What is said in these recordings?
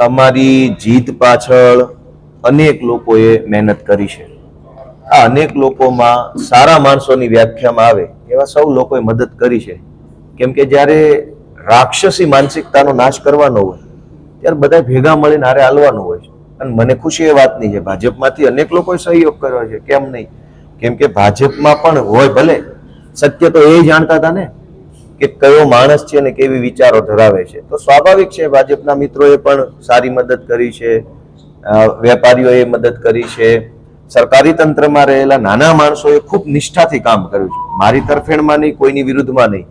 અમારી જીત પાછળ અનેક લોકોએ મહેનત કરી છે. આ અનેક લોકોમાં સારા માણસોની વ્યાખ્યામાં આવે, એવા સૌ લોકોએ મદદ કરી છે. કેમ કે જ્યારે રાક્ષસી માનસિકતાનો નાશ કરવાનો હોય, ત્યારે બધા ભેગા મળીને હારે હાલવાનું હોય છે. અને મને ખુશી એ વાતની છે, ભાજપમાંથી અનેક લોકોએ સહયોગ કર્યો છે, કેમ નહીં? કેમ કે ભાજપમાં પણ હોય ભલે, સત્ય તો એ જાણતા હતા ને કે કયો માણસ છે અને કેવી વિચારો ધરાવે છે. તો સ્વાભાવિક છે, ભાજપના મિત્રોએ પણ સારી મદદ કરી છે વેપારીઓએ મદદ કરી છે. સરકારી તંત્રમાં રહેલા નાના માણસોએ ખૂબ નિષ્ઠાથી કામ કર્યું છે. મારી તરફેણમાં નહીં, કોઈની વિરુદ્ધમાં નહીં.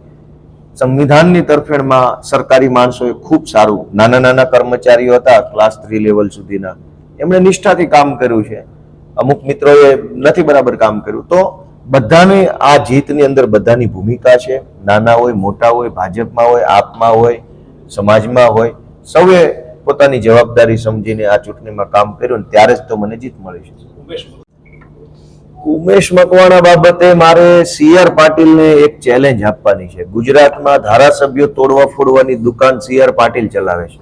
સંવિધાનની તરફેણમાં સરકારી માણસોએ ખૂબ સારું, નાના નાના કર્મચારીઓ હતા, ક્લાસ થ્રી લેવલ સુધીના. એમણે નિષ્ઠાથી કામ કર્યું છે. અમુક મિત્રોએ નથી બરાબર કામ કર્યું. તો બધાને આ જીતની અંદર બધાની ભૂમિકા છે. નાના હોય મોટા હોય ભાજપમાં હોય આપમાં હોય સમાજમાં હોય સૌએ પોતાની જવાબદારી સમજીને આ ચૂંટણીમાં કામ કર્યું ને ત્યારે જ તો મને જીત મળી છે. ઉમેશ ઉમેશ મકવાણા બાબતે મારે સીઆર પાટીલને એક ચેલેન્જ આપવાની છે. ગુજરાતમાં ધારાસભ્યો તોડવા ફોડવાની દુકાન સીઆર પાટીલ ચલાવે છે.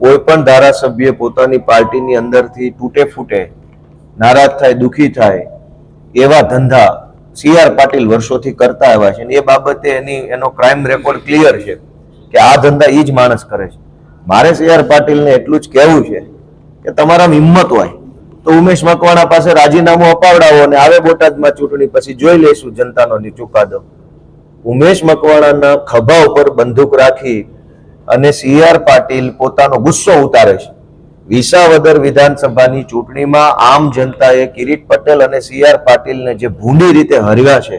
કોઈ પણ ધારાસભ્ય પોતાની પાર્ટીની અંદરથી તૂટે ફૂટે નારાજ થાય, દુઃખી થાય, એવા ધંધા સી આર પાટીલ વર્ષોથી કરતા આવ્યા છે. અને એ બાબતે એની, એનો ક્રાઇમ રેકોર્ડ ક્લિયર છે કે આ ધંધા એ જ માણસ કરે છે. મારે સી આર પાટીલને એટલું જ કહેવું છે કે તમારા હિંમત હોય તો ઉમેશ મકવાણા પાસે રાજીનામું અપાવડાવો અને આવે બોટાદમાં ચૂંટણી પછી જોઈ લઈશું જનતાનો ચુકાદો. ઉમેશ મકવાણાના ખભા ઉપર બંદૂક રાખી અને સી આર પાટીલ પોતાનો ગુસ્સો ઉતારે છે. વિસાવદર વિધાનસભાની ચૂંટણીમાં આમ જનતાએ કિરીટ પટેલ અને સી આર પાટીલને જે ભૂંડી રીતે હર્યા છે,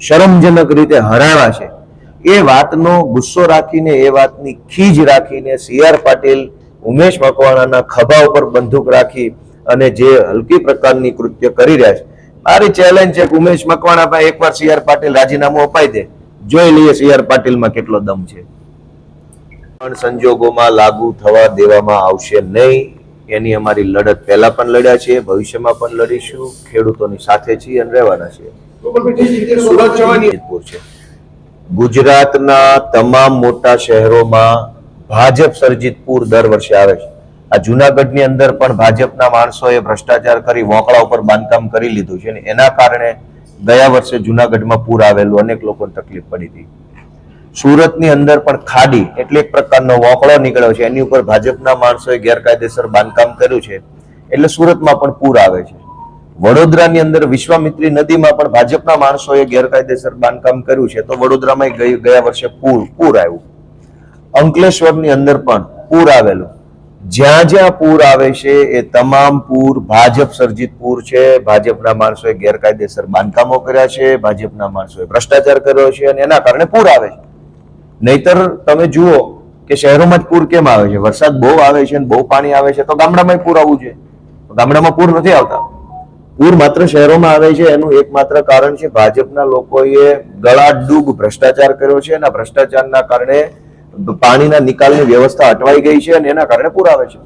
શરમજનક રીતે હરાવ્યા છે, એ વાતનો ગુસ્સો રાખીને, એ વાતની ખીજ રાખીને સી આર પાટીલ ઉમેશ મકવાણાના ખભા ઉપર બંદૂક રાખી અને જે હલકી પ્રકારની કૃત્ય કરી રહ્યા છે. મારી ચેલેન્જ છે કે ઉમેશ મકવાણા એકવાર સી આર પાટીલ રાજીનામું અપાઈ દે. જોઈ લઈએ સી આર પાટીલમાં કેટલો દમ છે. પણ સંજોગોમાં લાગુ થવા દેવામાં આવશે નહીં. એની અમારી લડત પહેલા પણ લડ્યા છીએ, ભવિષ્યમાં પણ લડીશું. ખેડૂતોની સાથે છીએ અને રહેવાના છીએ. છે. ગુજરાતના તમામ મોટા શહેરોમાં ભાજપ સર્જિત પૂર દર વર્ષે આવે છે. આ જુનાગઢની અંદર પણ ભાજપના માણસોએ ભ્રષ્ટાચાર કરી વોકળા ઉપર બાંધકામ કરી લીધું છે અને એના કારણે ગયા વર્ષે જુનાગઢમાં પૂર આવેલું અનેક લોકોને તકલીફ પડી હતી. સુરતની અંદર પણ ખાડી એટલે એક પ્રકારનો વોંકળો નીકળ્યો છે. એની ઉપર ભાજપના માણસોએ ગેરકાયદેસર બાંધકામ કર્યું છે. એટલે સુરતમાં પણ પૂર આવે છે. વડોદરાની અંદર વિશ્વામિત્રી નદીમાં પણ ભાજપના માણસોએ ગેરકાયદેસર બાંધકામ કર્યું છે. તો વડોદરામાં ગયા વર્ષે પૂર પૂર આવ્યું. અંકલેશ્વરની અંદર પણ પૂર આવેલું. જ્યાં જ્યાં પૂર આવે છે એ તમામ પૂર, ભાજપ સર્જિત પૂર છે. ભાજપના માણસોએ ગેરકાયદેસર બાંધકામો કર્યા છે. ભાજપના માણસોએ ભ્રષ્ટાચાર કર્યો છે અને એના કારણે પૂર આવે છે. નહીતર તમે જુઓ કે શહેરોમાં જ પૂર કેમ આવે છે? વરસાદ બહુ આવે છે બહુ પાણી આવે છે, તો ગામડામાં પૂર આવવું જોઈએ. ગામડામાં પૂર નથી આવતા. પૂર માત્ર શહેરોમાં આવે છે, એનું એકમાત્ર કારણ છે ભાજપના લોકોએ ગળાડૂબ ભ્રષ્ટાચાર કર્યો છે અને ભ્રષ્ટાચારના કારણે પાણીના નિકાલની વ્યવસ્થા અટવાઈ ગઈ છે અને એના કારણે પૂર આવે છે.